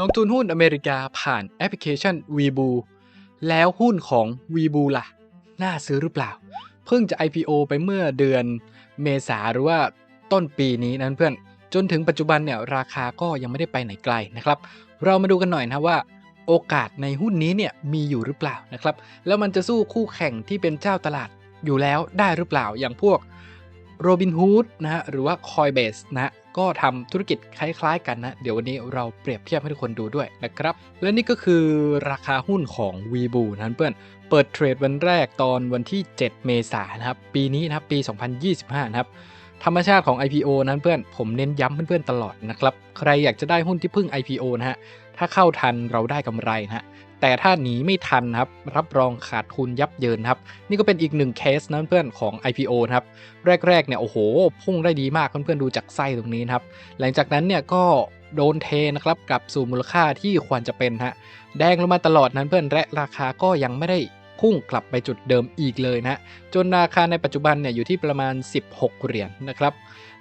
ลงทุนหุ้นอเมริกาผ่านแอปพลิเคชัน Webull แล้วหุ้นของ Webull ล่ะ น่าซื้อหรือเปล่า เพิ่งจะ IPO ไปเมื่อเดือนเมษาหรือว่าต้นปีนี้นั้นเพื่อน จนถึงปัจจุบันเนี่ยราคาก็ยังไม่ได้ไปไหนไกลนะครับ เรามาดูกันหน่อยนะว่าโอกาสในหุ้นนี้เนี่ยมีอยู่หรือเปล่านะครับ แล้วมันจะสู้คู่แข่งที่เป็นเจ้าตลาดอยู่แล้วได้หรือเปล่าอย่างพวก Robinhood นะฮะหรือว่า Coinbase นะฮะก็ทำธุรกิจคล้ายๆกันนะ เดี๋ยววันนี้เราเปรียบเทียบให้ทุกคนดูด้วยนะครับ และนี่ก็คือราคาหุ้นของ w e b o นะเพื่อนเปิดเทรดวันแรกตอนวันที่ 7 เมษายนนะครับ ปีนี้นะครับปี 2025 นะครับธรรมชาติของ IPO นั้นเพื่อนผมเน้นย้ำเพื่อนๆตลอดนะครับ ใครอยากจะได้หุ้นที่พิ่ง IPO นะฮะถ้าเข้าทันเราได้กำไรนะฮะ แต่ถ้าหนีไม่ทันครับรับรองขาดทุนยับเยินครับ นี่ก็เป็นอีกหนึ่งเคสนั้นเพื่อนของ IPO นะครับแรกๆเนี่ยโอ้โห พุ่งได้ดีมากเพื่อนๆดูจากไส้ตรงนี้ครับหลังจากนั้นเนี่ยก็โดนเทนะครับกลับสู่มูลค่าที่ควรจะเป็นฮะแดงลงมาตลอดนั้นเพื่อนและราคาก็ยังไม่ได้ พุ่งกลับไปจุดเดิมอีกเลยนะจนราคาในปัจจุบันเนี่ยอยู่ที่ประมาณ 16 เหรียญนนะครับ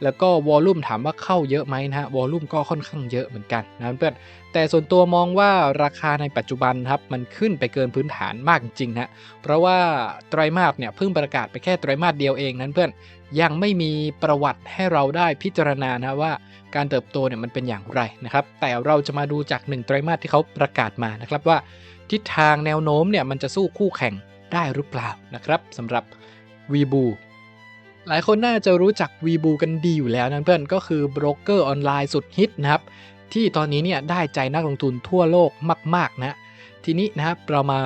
แล้วก็วอลลุ่มถามว่าเข้าเยอะไหมนะฮะวอลลุ่มก็ค่อนข้างเยอะเหมือนกันนะเพื่อนแต่ส่วนตัวมองว่าราคาในปัจจุบันครับมันขึ้นไปเกินพื้นฐานมากจริงนะเพราะว่าไตรมาสเนี่ยเพิ่งประกาศไปแค่ไตรมาสเดียวเองนั้นเพื่อนยังไม่มีประวัติให้เราได้พิจารณานะว่า การเติบโตเนี่ยมันเป็นอย่างไรนะครับ แต่เราจะมาดูจาก 1 ไตรมาสที่เขาประกาศมานะครับว่า ทิศทางแนวโน้มเนี่ยมันจะสู้คู่แข่งได้หรือเปล่านะครับสำหรับ v b o หลายคนน่าจะรู้จัก v b o กันดีอยู่แล้วนะเพื่อนก็คือโบรกเกอร์ออนไลน์สุดฮิตนะครับที่ตอนนี้เนี่ยได้ใจนักลงทุนทั่วโลกมาก ๆ นะ ทีนี้นะครับเรามา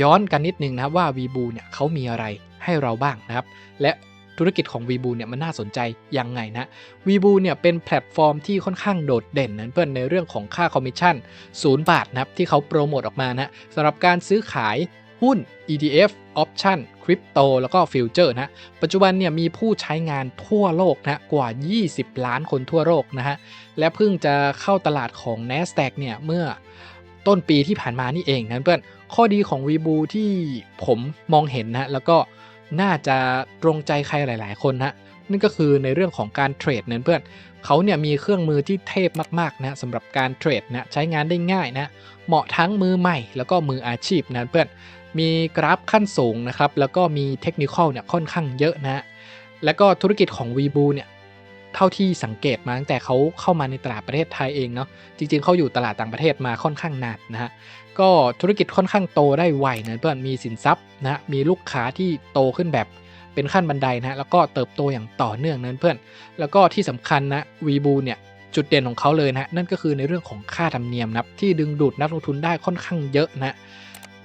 ย้อนกันนิดนึงนะครับว่า v b o เนี่ยเขามีอะไรให้เราบ้างนะครับ และ ธุรกิจของ v b o เนี่ยมันน่าสนใจยังไงนะ v b o เนี่ยเป็นแพลตฟอร์มที่ค่อนข้างโดดเด่นนะเพื่อนในเรื่องของค่าคอมมิชชั่น0บาทนะครับที่เขาโปรโมทออกมานะสำหรับการซื้อขายหุ้น ETF Option คริปโตแล้วก็ฟิวเจอร์นะ ปัจจุบันเนี่ยมีผู้ใช้งานทั่วโลกนะกว่า 20 ล้านคนทั่วโลกนะฮะ และเพิ่งจะเข้าตลาดของ NASDAQ เนี่ยเมื่อต้นปีที่ผ่านมานี่เองนะเพื่อน ข้อดีของ v b o ที่ผมมองเห็นนะ แล้วก็ น่าจะตรงใจใครหลาย ๆ คนนะนั่นก็คือในเรื่องของการเทรดเนี่ยเพื่อนเขาเนี่ยมีเครื่องมือที่เทพมากๆนะสำหรับการเทรดนะใช้งานได้ง่ายนะเหมาะทั้งมือใหม่ แล้วก็มืออาชีพนะเพื่อนมีกราฟขั้นสูงนะครับแล้วก็มีเทคนิคเนี่ยค่อนข้างเยอะนะแล้วก็ธุรกิจของ v ีบูเนี่ย เท่าที่สังเกตมาตั้งแต่เขาเข้ามาในตลาดประเทศไทยเองเนาะจริง ๆเขาอยู่ตลาดต่างประเทศมาค่อนข้างนานนะฮะก็ธุรกิจค่อนข้างโตได้ไวนะเพื่อนมีสินทรัพย์นะมีลูกค้าที่โตขึ้นแบบเป็นขั้นบันไดนะแล้วก็เติบโตอย่างต่อเนื่องนั้นเพื่อน แล้วก็ที่สำคัญนะ v b o เนี่ยจุดเด่นของเขาเลยนะนั่นก็คือในเรื่องของค่าธรรมเนียมนะที่ดึงดูดนักลงทุนได้ค่อนข้างเยอะนะ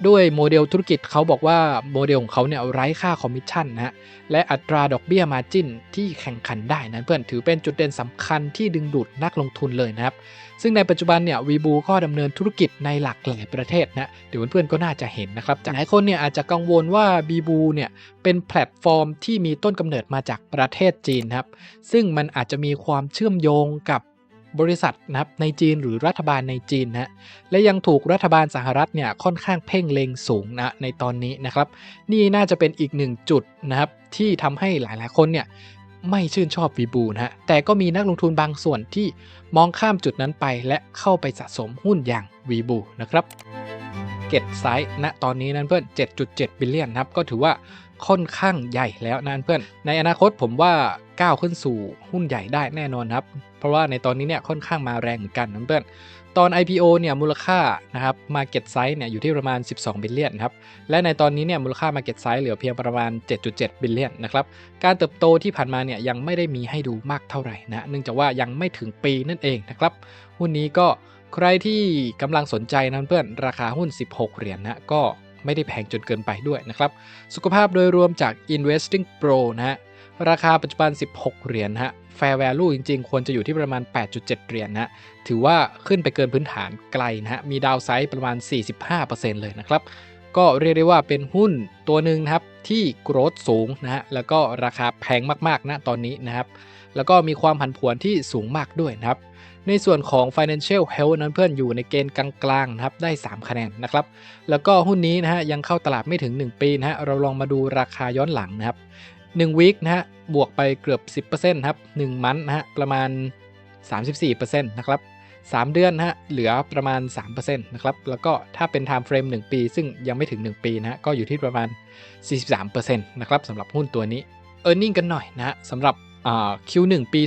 ด้วยโมเดลธุรกิจเขาบอกว่าโมเดลของเขาเนี่ยไร้ค่าคอมมิชชั่นนะฮะและอัตราดอกเบี้ยมาจินที่แข่งขันได้นั้นเพื่อนถือเป็นจุดเด่นสำคัญที่ดึงดูดนักลงทุนเลยนะครับ ซึ่งในปัจจุบันเนี่ยวีบูก็ดำเนินธุรกิจในหลากหลายประเทศนะเดี๋ยวเพื่อนๆก็น่าจะเห็นนะครับจากหลายคนเนี่ยอาจจะกังวลว่าบีบูเนี่ยเป็นแพลตฟอร์มที่มีต้นกำเนิดมาจากประเทศจีนครับซึ่งมันอาจจะมีความเชื่อมโยงกับ บริษัทนะครับในจีนหรือรัฐบาลในจีนนะและยังถูกรัฐบาลสหรัฐเนี่ยค่อนข้างเพ่งเล็งสูงนะในตอนนี้นะครับ นี่น่าจะเป็นอีกหนึ่งจุดนะครับที่ทำให้หลายๆคนเนี่ยไม่ชื่นชอบวีบูนะฮะแต่ก็มีนักลงทุนบางส่วนที่มองข้ามจุดนั้นไปและเข้าไปสะสมหุ้นอย่างวีบูนะครับเก็ตไซส์ณตอนนี้นั้นเพื่อน 7.7 บิลเลียนครับก็ถือว่าค่อนข้างใหญ่แล้วนะเพื่อน ในอนาคตผมว่า ก้าวขึ้นสู่หุ้นใหญ่ได้แน่นอนครับ เพราะว่าในตอนนี้เนี่ยค่อนข้างมาแรงเหมือนกันนะเพื่อนตอน IPO เนี่ยมูลค่านะครับ Market Size เนี่ยอยู่ที่ประมาณ 12 บิลเลียนครับ และในตอนนี้เนี่ยมูลค่า Market Size เหลือเพียงประมาณ 7.7 บิลเลียนนะครับ การเติบโตที่ผ่านมาเนี่ยยังไม่ได้มีให้ดูมากเท่าไหร่นะเนื่องจากว่ายังไม่ถึงปีนั่นเองนะครับ หุ้นนี้ก็ใครที่กำลังสนใจนะเพื่อนราคาหุ้น 16 เหรียญนะก็ไม่ได้แพงจนเกินไปด้วยนะครับ สุขภาพโดยรวมจาก Investing Pro นะฮะ ราคาปัจจุบัน 16 เหรียญฮะ Fair Value จริงๆ ควรจะอยู่ที่ประมาณ 8.7 เหรียญนะถือว่าขึ้นไปเกินพื้นฐานไกลนะฮะ มีดาวไซด์ประมาณ 45%เลยนะครับ ก็เรียกได้ว่าเป็นหุ้นตัวหนึ่งนะครับ ที่โกรธสูงนะฮะ แล้วก็ราคาแพงมากๆนะตอนนี้นะครับ แล้วก็มีความผันผวนที่สูงมากด้วยนะครับ ในส่วนของ Financial Health นั้นเพื่อนอยู่ในเกณฑ์กลางๆนะครับ ได้ 3 คะแนนนะครับ แล้วก็หุ้นนี้นะฮะยังเข้าตลาดไม่ถึง 1 ปีนะฮะ เราลองมาดูราคาย้อนหลังนะครับ 1วีคนะฮะ บวกไปเกือบ 10%ครับ1มันนะฮะ ประมาณ 34%นะครับ 3 เดือนนะฮะ เหลือประมาณ 3%นะครับ แล้วก็ถ้าเป็น time frame 1 ปี ซึ่งยังไม่ถึง 1 ปีนะฮะ ก็อยู่ที่ประมาณ 43%นะครับสำหรับหุ้นตัวนี้ e a r n i n g กันหน่อยนะฮะสำหรับ Q1 ปี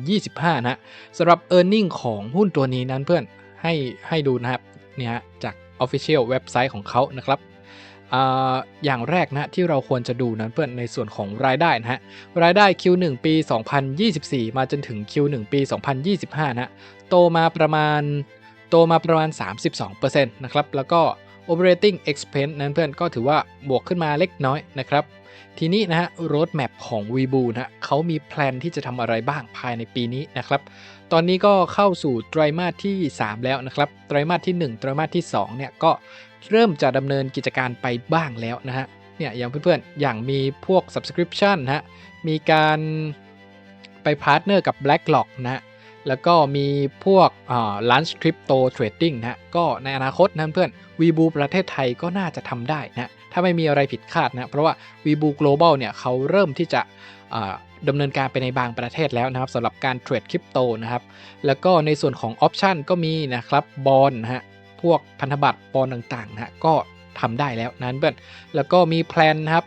2025 นะฮะสำหรับ e a r n i n g ของหุ้นตัวนี้นั้นเพื่อนให้ให้ดูนะครับเนี่ยจาก Official เว็บไซต์ของเขานะครับ อย่างแรกนะที่เราควรจะดูนั้นเพื่อนในส่วนของรายได้นะฮะรายได้ Q1 ปี 2024 มาจนถึง Q1 ปี 2025 นะโตมาประมาณโตมาประมาณ 32%นะครับแล้วก็ operating expense นั้นเพื่อนก็ถือว่าบวกขึ้นมาเล็กน้อยนะครับ ทีนี้นะฮะ road map ของ v b o นะเขามีแพลนที่จะทำอะไรบ้างภายในปีนี้นะครับ ตอนนี้ก็เข้าสู่ไตรมาสที่ 3 แล้วนะครับ ไตรมาสที่ 1 ไตรมาสที่ 2 เนี่ยก็ เริ่มจะดำเนินกิจการไปบ้างแล้วนะฮะเนี่ยอย่างเพื่อนๆ อย่างมีพวก subscription นะฮะ มีการไปพาร์ทเนอร์กับ BlackRock นะฮะแล้วก็มีพวกร้านคริปโตเทรดดิ้งนะฮะก็ในอนาคตนั้นเพื่อนวีบูประเทศไทยก็น่าจะทำได้นะ ถ้าไม่มีอะไรผิดคาดนะ เพราะว่าวีบู global เนี่ยเขาเริ่มที่จะดำเนินการไปในบางประเทศแล้วนะครับสำหรับการเทรดคริปโตนะครับ แล้วก็ในส่วนของออปชันก็มีนะครับบอลนะฮะ พวกพันธบัตรบอลต่างๆนะก็ทำได้แล้วนั้นเพื่อนแล้วก็มีแพลนนะครับ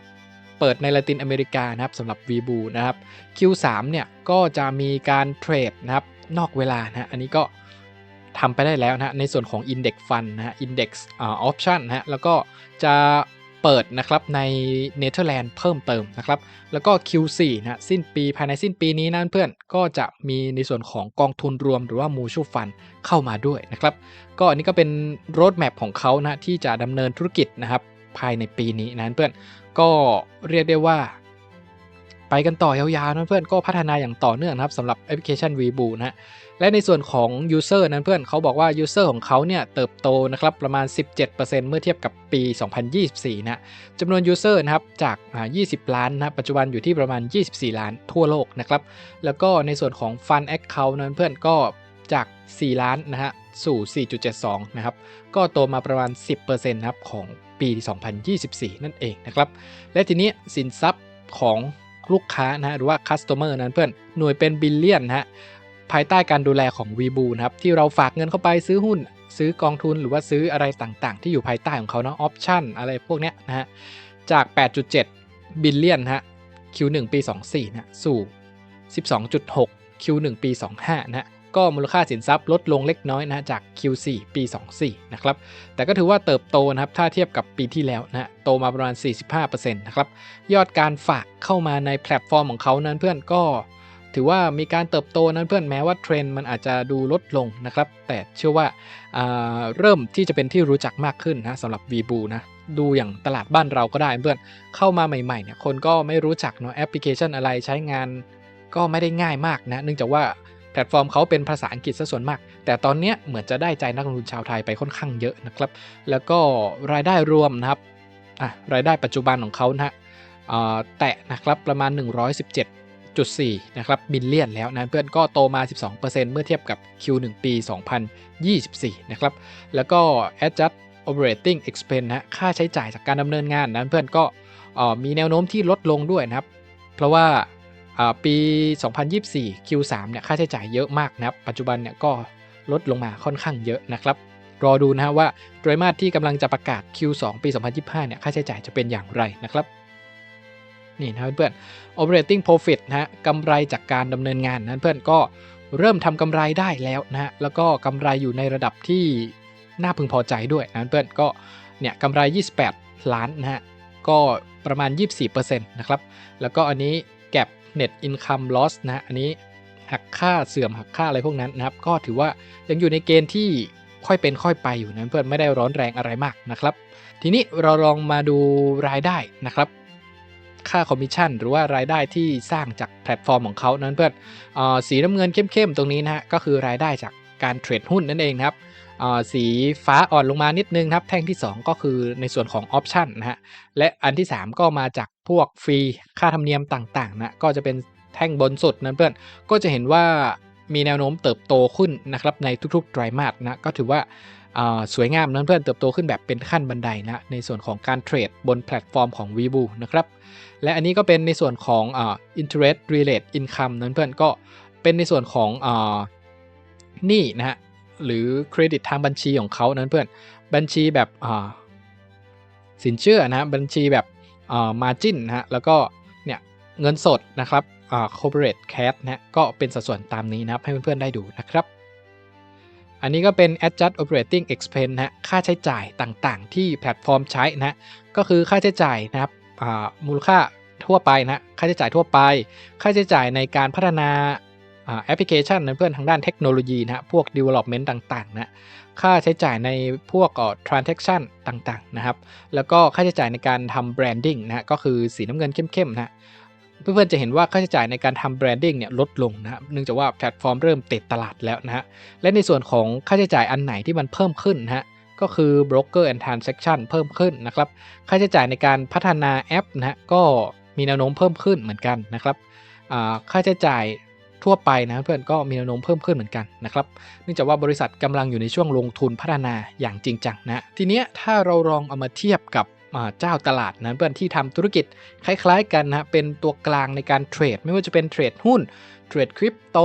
เปิดในละตินอเมริกานะครับสำหรับ v ีบูนะครับ Q3 เนี่ยก็จะมีการเทรดนะครับนอกเวลานะฮะอันนี้ก็ทำไปได้แล้วนะในส่วนของ Index Fund นะฮะ Index อ่า Option นะฮะแล้วก็จะ เปิดนะครับในเนเธอร์แลนด์เพิ่มเติมนะครับ แล้วก็ Q4 นะสิ้นปีภายในสิ้นปีนี้นั่นเพื่อนก็จะมีในส่วนของกองทุนรวมหรือว่ามูชูฟันเข้ามาด้วยนะครับ ก็อันนี้ก็เป็นโรดแมพของเขานะที่จะดำเนินธุรกิจนะครับภายในปีนี้นะเพื่อนก็เรียกได้ว่า ไปกันต่อยาวๆนะเพื่อนก็พัฒนาอย่างต่อเนื่องนะครับสำหรับแอปพลิเคชัน v b o นะและในส่วนของ User นั้นเพื่อนเขาบอกว่า User ของเขาเนี่ยเติบโตนะครับประมาณ 17%เมื่อเทียบกับปี 2024 นะจำนวน User นะครับจาก 20 ล้านนะปัจจุบันอยู่ที่ประมาณ 24 ล้านทั่วโลกนะครับแล้วก็ในส่วนของ Fun Account นั้นเพื่อนก็จาก 4 ล้านนะฮะสู่ 4.72 นะครับ ก็โตมาประมาณ 10%นะครับของปี 2024 นั่นเองนะครับ และทีนี้สินทรัพย์ของ ลูกค้านะหรือว่า Customer นั้นเพื่อนหน่วยเป็นบิลเลียนะฮะภายใต้การดูแลของ v ีบูนะครับที่เราฝากเงินเข้าไปซื้อหุ้น ซื้อกองทุนหรือว่าซื้ออะไรต่างๆ ที่อยู่ภายใต้ของเขาเนาะออปชั่นอะไรพวกเนี้ยนะฮะจาก 8.7 บิลเลียนฮะ Q1 ปี 24นะสู่ 12.6 Q1 ปี 25นะฮะ ก็มูลค่าสินทรัพย์ลดลงเล็กน้อยนะจาก Q4 ปี 24 นะครับ แต่ก็ถือว่าเติบโตนะครับ ถ้าเทียบกับปีที่แล้วนะโตมาประมาณ 45%นะครับ ยอดการฝากเข้ามาในแพลตฟอร์มของเขานั้นเพื่อนก็ถือว่ามีการเติบโตนั้นเพื่อนแม้ว่าเทรนด์มันอาจจะดูลดลงนะครับ แต่เชื่อว่าเริ่มที่จะเป็นที่รู้จักมากขึ้นนะสำหรับ v b o นะดูอย่างตลาดบ้านเราก็ได้เพื่อนเข้ามาใหม่ๆเนี่ยคนก็ไม่รู้จักเนาะแอปพลิเคชันอะไรใช้งานก็ไม่ได้ง่ายมากนะ เนื่องจากว่า พลตฟอร์มเขาเป็นภาษาอังกฤษซะส่วนมาก แต่ตอนนี้เหมือนจะได้ใจนักลงทุนชาวไทยไปค่อนข้างเยอะนะครับ แล้วก็รายได้รวมนะครับรายได้ปัจจุบันของเขานะฮะแตะนะครับประมาณ 117.4นะครับบิลเลียนแล้วนะเพื่อนก็โตมา 12%เมื่อเทียบกับ Q1 ปี 2024 นะครับ แล้วก็ adjust operating expense นะค่าใช้จ่ายจากการดำเนินงานนั้นเพื่อนก็มีแนวโน้มที่ลดลงด้วยนะครับ เพราะว่า ปี 2024 Q3 เนี่ยค่าใช้จ่ายเยอะมากนะครับ ปัจจุบันเนี่ยก็ลดลงมาค่อนข้างเยอะนะครับ รอดูนะฮะว่าไตรมาสที่กำลังจะประกาศ Q2 ปี 2025 เนี่ยค่าใช้จ่ายจะเป็นอย่างไรนะครับนี่นะเพื่อน operating profit นะฮะกำไรจากการดำเนินงานนั้นเพื่อนก็เริ่มทำกำไรได้แล้วนะฮะแล้วก็กำไรอยู่ในระดับที่น่าพึงพอใจด้วยนะเพื่อนก็เนี่ยกำไร 28 ล้านนะฮะก็ประมาณ 24%นะครับแล้วก็อันนี้ gap net income loss นะอันนี้หักค่าเสื่อมหักค่าอะไรพวกนั้นนะครับ ก็ถือว่ายังอยู่ในเกณฑ์ที่ค่อยเป็นค่อยไปอยู่นะเพื่อนไม่ได้ร้อนแรงอะไรมากนะครับ ทีนี้เราลองมาดูรายได้นะครับ ค่าคอมมิชชั่นหรือว่ารายได้ที่สร้างจากแพลตฟอร์มของเขานั้นเพื่อนอสีน้ำเงินเข้มๆตรงนี้นะฮะก็คือรายได้จาก การเทรดหุ้นนั่นเองครับสีฟ้าอ่อนลงมานิดนึงครับ แท่งที่ 2 ก็คือในส่วนของออปชันนะฮะและอันที่ 3 ก็มาจากพวกฟรีค่าธรรมเนียมต่างๆนะก็จะเป็นแท่งบนสุดนั้นเพื่อนก็จะเห็นว่ามีแนวโน้มเติบโตขึ้นนะครับในทุกๆไตรมาสนะก็ถือว่าสวยงามนั้นเพื่อนเติบโตขึ้นแบบเป็นขั้นบันไดนะในส่วนของการเทรดบนแพลตฟอร์มของ v b o นะครับและอันนี้ก็เป็นในส่วนของอ interest related income นั้นเพื่อนก็เป็นในส่วนของ อนี่นะฮะหรือเครดิตทางบัญชีของเขานั้นเพื่อนบัญชีแบบอ่าสินเชื่อนะฮะบัญชีแบบอ่า margin นะฮะแล้วก็เนี่ยเงินสดนะครับอ่า corporate cash นะฮะก็เป็นสัดส่วนตามนี้นะครับให้เพื่อนๆได้ดูนะครับ อันนี้ก็เป็น adjust operating expense นะฮะค่าใช้จ่ายต่างๆ ที่แพลตฟอร์มใช้นะฮะก็คือค่าใช้จ่ายนะครับอ่ามูลค่าทั่วไปนะค่าใช้จ่ายทั่วไป ค่าใช้จ่ายในการพัฒนา แอปพลิเคชันนเพื่อนทางด้านเทคโนโลยีนะฮะพวก development ต่างๆนะค่าใช้จ่ายในพวกเอ่อ transaction ต่างๆนะครับแล้วก็ค่าใช้จ่ายในการทำ branding นะฮะก็คือสีน้ำเงินเข้มๆนะฮะเพื่อนๆจะเห็นว่าค่าใช้จ่ายในการทำ branding เนี่ยลดลงนะครับเนื่องจากว่าแพลตฟอร์มเริ่มติดตลาดแล้วนะฮะและในส่วนของค่าใช้จ่ายอันไหนที่มันเพิ่มขึ้นนะฮะก็คือ broker and transaction เพิ่มขึ้นนะครับค่าใช้จ่ายในการพัฒนาแอปนะฮะก็มีแนวโน้มเพิ่มขึ้นเหมือนกันนะครับค่าใช้จ่าย ทั่วไปนะเพื่อนก็มีแนวโน้มเพิ่มขึ้นเหมือนกันนะครับเนื่องจากว่าบริษัทกำลังอยู่ในช่วงลงทุนพัฒนาอย่างจริงจังนะทีเนี้ยถ้าเราลองเอามาเทียบกับเจ้าตลาดนะเพื่อนที่ทำธุรกิจคล้ายๆกันนะเป็นตัวกลางในการเทรด ไม่ว่าจะเป็นเทรดหุ้นเทรดคริปโต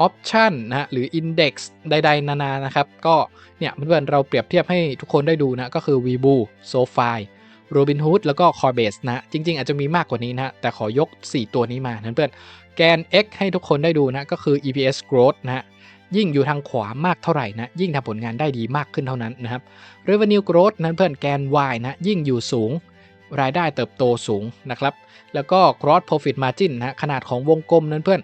ออปชันนะหรืออินเด็กซ์ใด ๆ นานานะครับ ก็เนี่ยเพื่อนๆเราเปรียบเทียบให้ทุกคนได้ดูนะ ก็คือ v b o SoFi Robinhood แล้วก็ Coinbase นะ จริง ๆ อาจจะมีมากกว่านี้นะ แต่ขอยก 4 ตัวนี้มานะเพื่อน แกน X ให้ทุกคนได้ดูนะก็คือ EPS growth นะฮะยิ่งอยู่ทางขวามากเท่าไหร่นะยิ่งทำผลงานได้ดีมากขึ้นเท่านั้นนะครับ Revenue growth นั้นเพื่อนแกน Y นะยิ่งอยู่สูง รายได้เติบโตสูงนะครับ แล้วก็ gross profit margin นะขนาดของวงกลมนั้นเพื่อน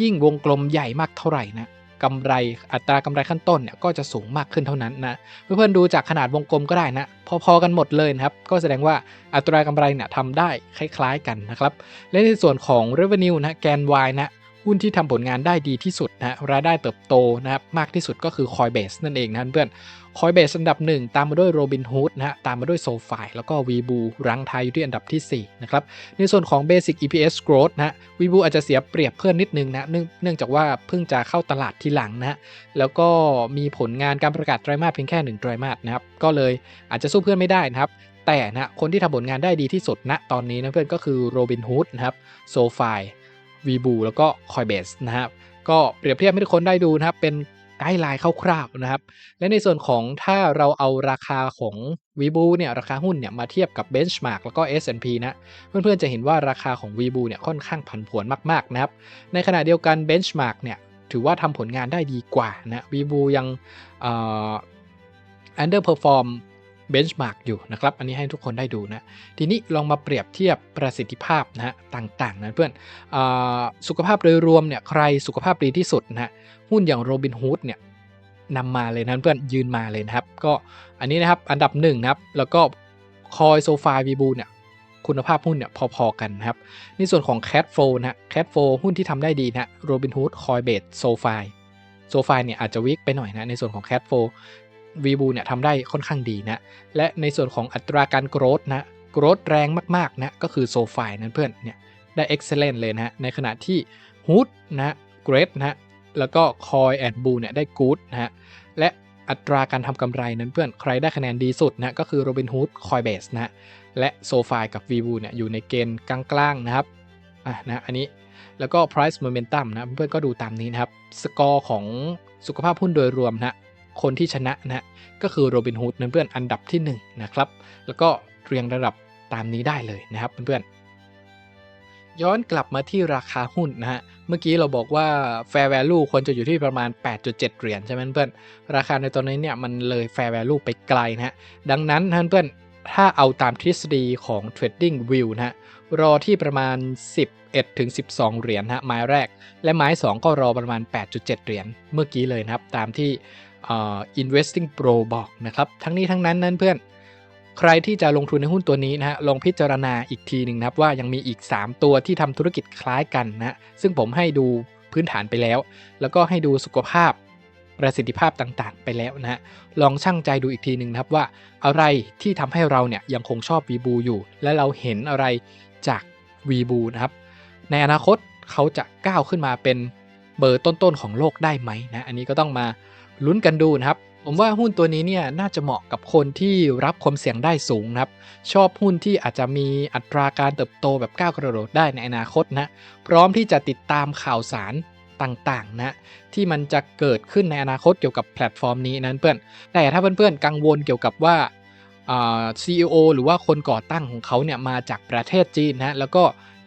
ยิ่งวงกลมใหญ่มากเท่าไหร่นะ กำไรอัตรากำไรขั้นต้นเนี่ยก็จะสูงมากขึ้นเท่านั้นนะเพื่อนๆดูจากขนาดวงกลมก็ได้นะ พอๆกันหมดเลยนะครับ ก็แสดงว่าอัตรากำไรเนี่ยทำได้คล้ายๆกันนะครับและในส่วนของ revenue นะแกน Y นะ หุ้นที่ทำผลงานได้ดีที่สุดนะรายได้เติบโตนะครับมากที่สุดก็คือ Coinbase นั่นเองนะเพื่อน Coinbase อันดับ 1 ตามมาด้วย Robinhood นะฮะตามมาด้วย SoFi แล้วก็ Webu รังไทยอยู่ที่อันดับที่ 4 นะครับ ในส่วนของ Basic EPS Growth นะฮะ Webu อาจจะเสียเปรียบเพื่อนนิดนึงนะเนื่องจากว่าเพิ่งจะเข้าตลาดทีหลังนะแล้วก็มีผลงานการประกาศไตรมาสเพียงแค่ 1 ไตรมาสนะครับก็เลยอาจจะสู้เพื่อนไม่ได้นะครับแต่นะคนที่ทำผลงานได้ดีที่สุดณตอนนี้นะเพื่อนก็คือ Robinhood นะครับโซฟาย SoFi Webu แล้วก็ Coinbase นะครับ ก็เปรียบเทียบให้ทุกคนได้ดูนะครับ เป็นไกด์ไลน์คร่าวๆนะครับ และในส่วนของถ้าเราเอาราคาของ v b o เนี่ยราคาหุ้นเนี่ยมาเทียบกับ Benchmark แล้วก็ S&P นะเพื่อนๆจะเห็นว่าราคาของ v b o เนี่ยค่อนข้างผันผวนมากๆนะครับ ในขณะเดียวกัน Benchmark เนี่ยถือว่าทำผลงานได้ดีกว่านะ v b o ยัง เอ่อ underperform benchmark อยู่นะครับ อันนี้ให้ทุกคนได้ดูนะ ทีนี้ลองมาเปรียบเทียบประสิทธิภาพนะฮะต่างๆนะเพื่อนอสุขภาพโดยรวมเนี่ยใครสุขภาพดีที่สุดนะฮะหุ้นอย่าง Robinhood เนี่ยนำมาเลยนะเพื่อนยืนมาเลยนะครับ ก็อันนี้นะครับอันดับหนึ่งนะครับ แล้วก็คอยโซฟาวีบูเนี่ยคุณภาพหุ้นเนี่ยพอๆกันนะครับ ในส่วนของ Cat f l o นะ Cat f l o หุ้นที่ทำได้ดีนะ Robinhood Coinbase SoFi SoFi เนี่ยอาจจะวิกไปหน่อยนะในส่วนของ Cat f l o วีบูเนี่ยทำได้ค่อนข้างดีนะ และในส่วนของอัตราการโกรธนะ โกรธแรงมากๆนะ ก็คือโซฟายนั้นเพื่อนเนี่ยได้ excellent เลยนะในขณะที่ฮูดนะเกรดนะแล้วก็คอยแอนบูเนี่ยได้กู๊ดนะฮะและอัตราการทำกำไรนั้นเพื่อนใครได้คะแนนดีสุดนะก็คือ Robinhood Coinbase นะและ SoFi กับ v b o เนี่ยอยู่ในเกณฑ์กลางๆนะครับอะนะอันนี้แล้วก็ price momentum นะเพื่อนก็ดูตามนี้นะครับ สกอร์ของสุขภาพหุ้นโดยรวมนะ คนที่ชนะนะก็คือโรบินฮูดเพื่อนอันดับที่1นะครับแล้วก็เรียงระดับตามนี้ได้เลยนะครับเพื่อนๆย้อนกลับมาที่ราคาหุ้นนะฮะเมื่อกี้เราบอกว่า fair value ควรจะอยู่ที่ประมาณ 8.7 เหรียญใช่ไหมเพื่อนราคาในตอนนี้เนี่ยมันเลย fair value ไปไกลนะฮะดังนั้นท่านเพื่อนถ้าเอาตามทฤษฎีของ trading view นะฮะรอที่ประมาณ 11ถึง12 เหรียญนะไม้แรก และไม้ 2 ก็รอประมาณ 8.7 เหรียญเมื่อกี้เลยนะครับ ตามที่ investing pro บอกนะครับ ทั้งนี้ทั้งนั้นนั้นเพื่อนใครที่จะลงทุนในหุ้นตัวนี้นะฮะลองพิจารณาอีกทีหนึ่งนะครับว่ายังมีอีก 3 ตัวที่ทำธุรกิจคล้ายกันนะซึ่งผมให้ดูพื้นฐานไปแล้ว แล้วก็ให้ดูสุขภาพประสิทธิภาพต่างๆ ไปแล้วนะฮะลองชั่งใจดูอีกทีหนึ่งนะครับว่าอะไรที่ทำให้เราเนี่ยยังคงชอบวีบูอยู่ และเราเห็นอะไรจากวีบูนะครับ ในอนาคตเขาจะก้าวขึ้นมาเป็นเบอร์ต้นๆของโลกได้ไหมนะอันนี้ก็ต้องมา ลุ้นกันดูนะครับ ผมว่าหุ้นตัวนี้เนี่ยน่าจะเหมาะกับคนที่รับความเสี่ยงได้สูงนะครับ ชอบหุ้นที่อาจจะมีอัตราการเติบโตแบบก้าวกระโดดได้ในอนาคตนะ พร้อมที่จะติดตามข่าวสารต่างๆนะที่มันจะเกิดขึ้นในอนาคตเกี่ยวกับแพลตฟอร์มนี้นั้นเพื่อน แต่ถ้าเพื่อนๆกังวลเกี่ยวกับว่าอ่า CEO หรือว่าคนก่อตั้งของเขาเนี่ยมาจากประเทศจีนนะแล้วก็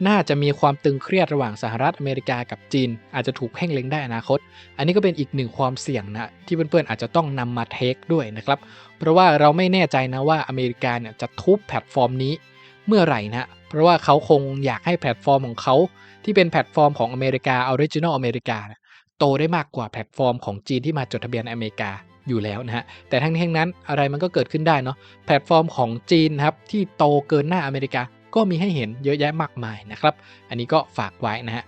น่าจะมีความตึงเครียดระหว่างสหรัฐอเมริกากับจีน อาจจะถูกเพ่งเล็งได้อนาคต อันนี้ก็เป็นอีกหนึ่งความเสี่ยงนะที่เพื่อนๆอาจจะต้องนำมาเทคด้วยนะครับ เพราะว่าเราไม่แน่ใจนะว่าอเมริกาเนี่ยจะทุบแพลตฟอร์มนี้เมื่อไหร่นะ เพราะว่าเขาคงอยากให้แพลตฟอร์มของเขาที่เป็นแพลตฟอร์มของอเมริกาออริจินอลอเมริกาโตได้มากกว่าแพลตฟอร์มของจีนที่มาจดทะเบียนอเมริกาอยู่แล้วนะฮะ แต่ทั้งนี้ทั้งนั้นอะไรมันก็เกิดขึ้นได้เนาะ แพลตฟอร์มของจีนครับที่โตเกินหน้าอเมริกา ก็มีให้เห็นเยอะแยะมากมายนะครับ อันนี้ก็ฝากไว้นะฮะ